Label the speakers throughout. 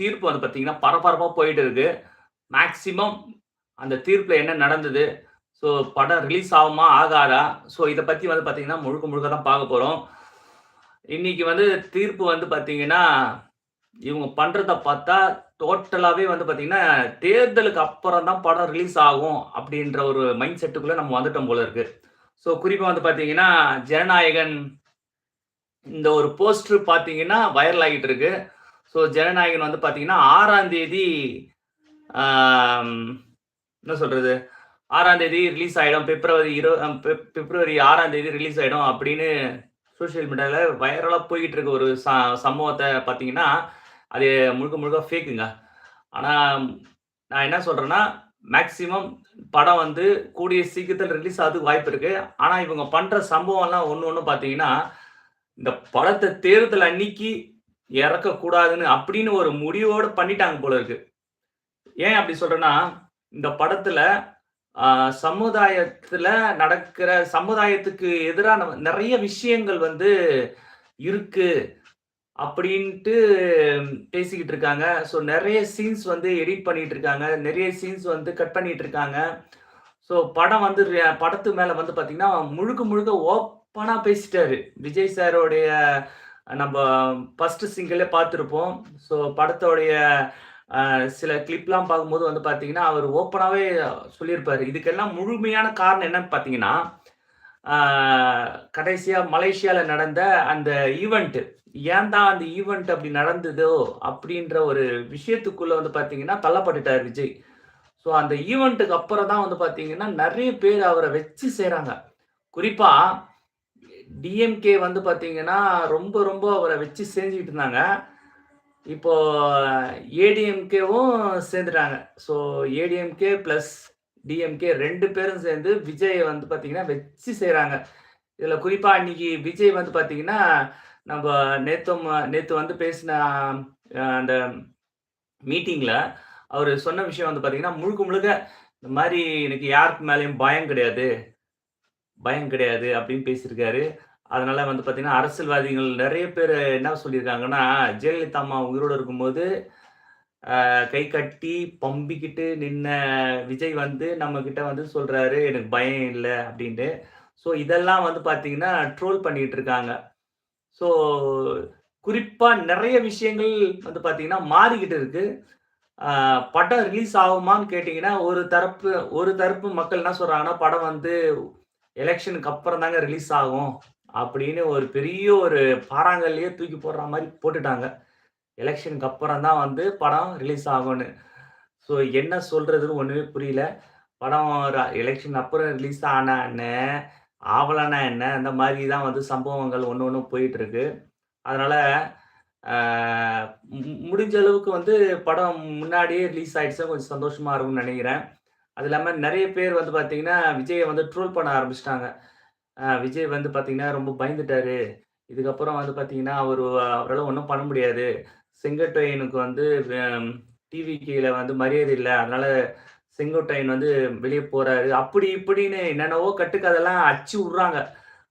Speaker 1: தீர்ப்பு வந்து பார்த்தீங்கன்னா, பரபரப்பாக போயிட்டு இருக்கு. மேக்சிமம் அந்த தீர்ப்பில் என்ன நடந்தது? ஸோ படம் ரிலீஸ் ஆகுமா? ஆகாதா? ஸோ இதை பற்றி வந்து பார்த்தீங்கன்னா, முழுக்க முழுக்க தான் பார்க்க போகிறோம் இன்னைக்கு வந்து தீர்ப்பு வந்து பார்த்தீங்கன்னா, இவங்க பண்ணுறத பார்த்தா டோட்டலாகவே வந்து பார்த்தீங்கன்னா, தேர்தலுக்கு அப்புறம் தான் படம் ரிலீஸ் ஆகும் அப்படின்ற ஒரு மைண்ட் செட்டுக்குள்ளே நம்ம வந்துட்டோம் போல இருக்கு. ஸோ குறிப்பாக வந்து பார்த்தீங்கன்னா, ஜனநாயகன் இந்த ஒரு போஸ்டர் பார்த்தீங்கன்னா, வைரல் ஆகிட்டு இருக்கு. ஸோ ஜனநாயகன் வந்து பார்த்தீங்கன்னா, ஆறாம் தேதி என்ன சொல்றது? ஆறாம் தேதி ரிலீஸ் ஆகிடும் பிப்ரவரி இரு பிப்ரவரி ஆறாம் தேதி ரிலீஸ் ஆகிடும் அப்படின்னு சோசியல் மீடியாவில் வைரலாக போய்கிட்டு இருக்க ஒரு ச சம்பவத்தை பார்த்தீங்கன்னா, அது முழுக்க முழுக்க ஃபேக்குங்க. ஆனால் நான் என்ன சொல்கிறேன்னா மேக்சிமம் படம் வந்து கூடிய சீக்கிரத்தில் ரிலீஸ் ஆகுறதுக்கு வாய்ப்பு இருக்குது ஆனால் இவங்க பண்ணுற சம்பவம்லாம் ஒன்று ஒன்று பார்த்தீங்கன்னா, இந்த படத்தை தேர்தல் அன்னைக்கு இறக்கக்கூடாதுன்னு அப்படின்னு ஒரு முடிவோடு பண்ணிட்டாங்க போல இருக்கு. ஏன் அப்படி சொல்றேன்னா, இந்த படத்துல சமுதாயத்துல நடக்கிற சமுதாயத்துக்கு எதிரான நிறைய விஷயங்கள் வந்து இருக்கு. அப்படின்ட்டு பேசிக்கிட்டு இருக்காங்க. ஸோ நிறைய சீன்ஸ் வந்து எடிட் பண்ணிட்டு இருக்காங்க. நிறைய சீன்ஸ் வந்து கட் பண்ணிட்டு இருக்காங்க. ஸோ படம் வந்து படத்து மேல வந்து பார்த்தீங்கன்னா, முழுக்க முழுக்க ஓப்பனா பேசிட்டாரு. விஜய் சாரோடைய நம்ம ஃபஸ்ட்டு சிங்கிளே பார்த்துருப்போம். ஸோ படத்தோடைய சில கிளிப்லாம் பார்க்கும்போது வந்து பார்த்தீங்கன்னா, அவர் ஓப்பனாகவே சொல்லியிருப்பார். இதுக்கெல்லாம் முழுமையான காரணம் என்னன்னு பார்த்தீங்கன்னா, கடைசியாக மலேசியாவில் நடந்த அந்த ஈவெண்ட்டு ஏன் தான் அந்த ஈவெண்ட் அப்படி நடந்ததோ அப்படின்ற ஒரு விஷயத்துக்குள்ளே வந்து பார்த்தீங்கன்னா, தள்ளப்பட்டுட்டார் விஜய். ஸோ அந்த ஈவெண்ட்டுக்கு அப்புறம் தான் வந்து பார்த்தீங்கன்னா, நிறைய பேர் அவரை வச்சு செய்கிறாங்க குறிப்பாக டிஎம்கே வந்து பார்த்தீங்கன்னா, ரொம்ப ரொம்ப அவரை வச்சு செஞ்சுக்கிட்டு இருந்தாங்க. இப்போ ஏடிஎம்கேவும் சேர்ந்துட்டாங்க. ஸோ ஏடிஎம்கே ப்ளஸ் டிஎம்கே ரெண்டு பேரும் சேர்ந்து விஜய் வந்து பார்த்தீங்கன்னா, வச்சு செய்கிறாங்க இதில் குறிப்பாக இன்னைக்கு விஜய் வந்து பார்த்தீங்கன்னா, நம்ம நேத்தும் நேற்று வந்து பேசின அந்த மீட்டிங்கில் அவர் சொன்ன விஷயம் வந்து பார்த்தீங்கன்னா, முழுக்க முழுக்க இந்த மாதிரி எனக்கு யாருக்கு மேலேயும் பயம் கிடையாது. பயம் கிடையாது அப்படின்னு பேசியிருக்காரு. அதனால வந்து பார்த்தீங்கன்னா, அரசியல்வாதிகள் நிறைய பேர் என்ன சொல்லியிருக்காங்கன்னா, ஜெயலலிதா அம்மா உயிரோடு இருக்கும்போது, கை கட்டி பம்பிக்கிட்டு நின்ன விஜய் வந்து நம்மக்கிட்ட வந்து சொல்கிறாரு "எனக்கு பயம் இல்லை அப்படின்ட்டு ஸோ இதெல்லாம் வந்து பார்த்தீங்கன்னா, ட்ரோல் பண்ணிகிட்டு இருக்காங்க. ஸோ குறிப்பாக நிறைய விஷயங்கள் வந்து பார்த்தீங்கன்னா, மாறிக்கிட்டு இருக்கு. படம் ரிலீஸ் ஆகுமான்னு கேட்டிங்கன்னா ஒரு தரப்பு ஒரு தரப்பு மக்கள் என்ன சொல்கிறாங்கன்னா படம் வந்து எலெக்ஷனுக்கு அப்புறம் தாங்க ரிலீஸ் ஆகும். அப்படின்னு ஒரு பெரிய ஒரு பாறாங்கல்லையே தூக்கி போடுற மாதிரி போட்டுட்டாங்க. எலக்ஷனுக்கு அப்புறம் தான் வந்து படம் ரிலீஸ் ஆகும்னு ஸோ என்ன சொல்கிறதுன்னு ஒன்றுமே புரியல. படம் எலெக்ஷன் அப்புறம் ரிலீஸ் ஆனா என்ன? ஆவலன்னா என்ன? அந்த மாதிரி தான் வந்து சம்பவங்கள் ஒன்று ஒன்று போயிட்டுருக்கு அதனால் மு முடிஞ்ச அளவுக்கு வந்து படம் முன்னாடியே ரிலீஸ் ஆகிடுச்சா கொஞ்சம் சந்தோஷமாக இருக்கும்னு நினைக்கிறேன் அது இல்லாமல் நிறைய பேர் வந்து பார்த்தீங்கன்னா, விஜயை வந்து ட்ரோல் பண்ண ஆரம்பிச்சுட்டாங்க. விஜய் வந்து பார்த்தீங்கன்னா, ரொம்ப பயந்துட்டாரு. இதுக்கப்புறம் வந்து பார்த்தீங்கன்னா, அவர் அவரால் ஒன்றும் பண்ண முடியாது. செங்கோட்டையனுக்கு வந்து டிவி கீழே வந்து மரியாதை இல்லை அதனால செங்கோட்டையன் வந்து வெளியே போறாரு. அப்படி இப்படின்னு என்னென்னவோ கட்டுக்கதெல்லாம் அச்சு விடுறாங்க.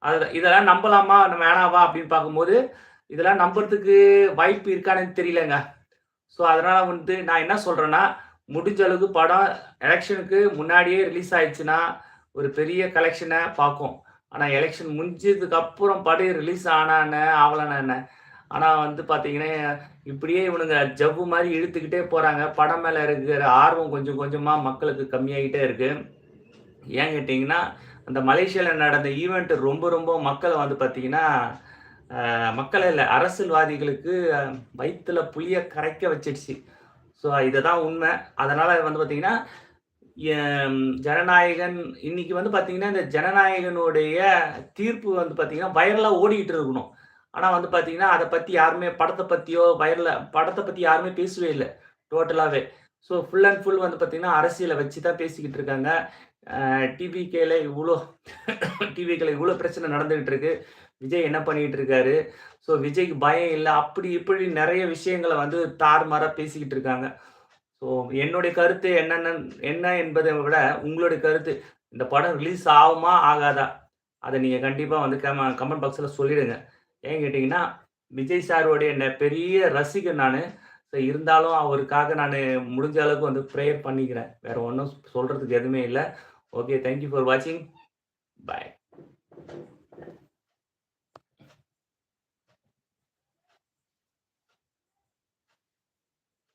Speaker 1: அதில் இதெல்லாம் நம்பலாமா? வேணாவா? அப்படின்னு பார்க்கும்போது, இதெல்லாம் நம்புறதுக்கு வாய்ப்பு இருக்கான்னு தெரியலங்க. ஸோ அதனால வந்து நான் என்ன சொல்றேன்னா, முடிஞ்ச அளவுக்கு படம் எலெக்ஷனுக்கு முன்னாடியே ரிலீஸ் ஆயிடுச்சுன்னா, ஒரு பெரிய கலெக்ஷனை பார்க்கும். ஆனால் எலெக்ஷன் முடிஞ்சதுக்கு அப்புறம் படம் ரிலீஸ் ஆனான்னு என்ன? ஆனால் என்ன? வந்து பார்த்தீங்கன்னா, இப்படியே இவனுங்க ஜவ்வு மாதிரி இழுத்துக்கிட்டே போகிறாங்க படம் மேலே இருக்கிற ஆர்வம் கொஞ்சம் கொஞ்சமாக மக்களுக்கு கம்மியாகிட்டே இருக்கு. ஏன் கேட்டிங்கன்னா அந்த மலேசியாவில் நடந்த ஈவெண்ட்டு ரொம்ப ரொம்ப மக்களை வந்து பார்த்தீங்கன்னா, மக்களை இல்லை அரசியல்வாதிகளுக்கு வயிற்றில் புளியை கரைக்க வச்சிடுச்சு ஸோ இதுதான் உண்மை. அதனால வந்து பார்த்தீங்கன்னா, ஜனநாயகன் இன்னைக்கு வந்து பார்த்தீங்கன்னா, இந்த ஜனநாயகனுடைய தீர்ப்பு வந்து பார்த்தீங்கன்னா, வைரலாக ஓடிக்கிட்டு இருக்கணும். ஆனால் வந்து பார்த்தீங்கன்னா, அதை பற்றி யாருமே படத்தை பற்றியோ வைரல படத்தை பற்றி யாருமே பேசவே இல்லை. டோட்டலாகவே ஸோ ஃபுல் அண்ட் ஃபுல் வந்து பார்த்தீங்கன்னா, அரசியலை வச்சு தான் பேசிக்கிட்டு இருக்காங்க. அ டிவிகேல இவ்ளோ டிவிகேல இவ்வளோ பிரச்சனை நடந்துகிட்டு இருக்கு. விஜய் என்ன பண்ணிக்கிட்டு இருக்காரு? ஸோ விஜய்க்கு பயம் இல்லை அப்படி இப்படி நிறைய விஷயங்கள வந்து தார்மாராக பேசிக்கிட்டு இருக்காங்க. ஸோ என்னுடைய கருத்து என்னென்ன என்ன என்பதை விட உங்களுடைய கருத்து, இந்த படம் ரிலீஸ் ஆகுமா? ஆகாதா? அதை நீங்கள் கண்டிப்பாக வந்து கம கமெண்ட் பாக்ஸில் சொல்லிடுங்க. ஏன் கேட்டிங்கன்னா விஜய் சாருடைய ந பெரிய ரசிகன் நான் ஸோ இருந்தாலும் அவருக்காக நான் முடிஞ்ச அளவுக்கு வந்து ப்ரேயர் பண்ணிக்கிறேன். வேற ஒன்றும் சொல்றதுக்கு எதுவுமே இல்லை ஓகே. தேங்க் யூ ஃபார் வாட்சிங். பாய்.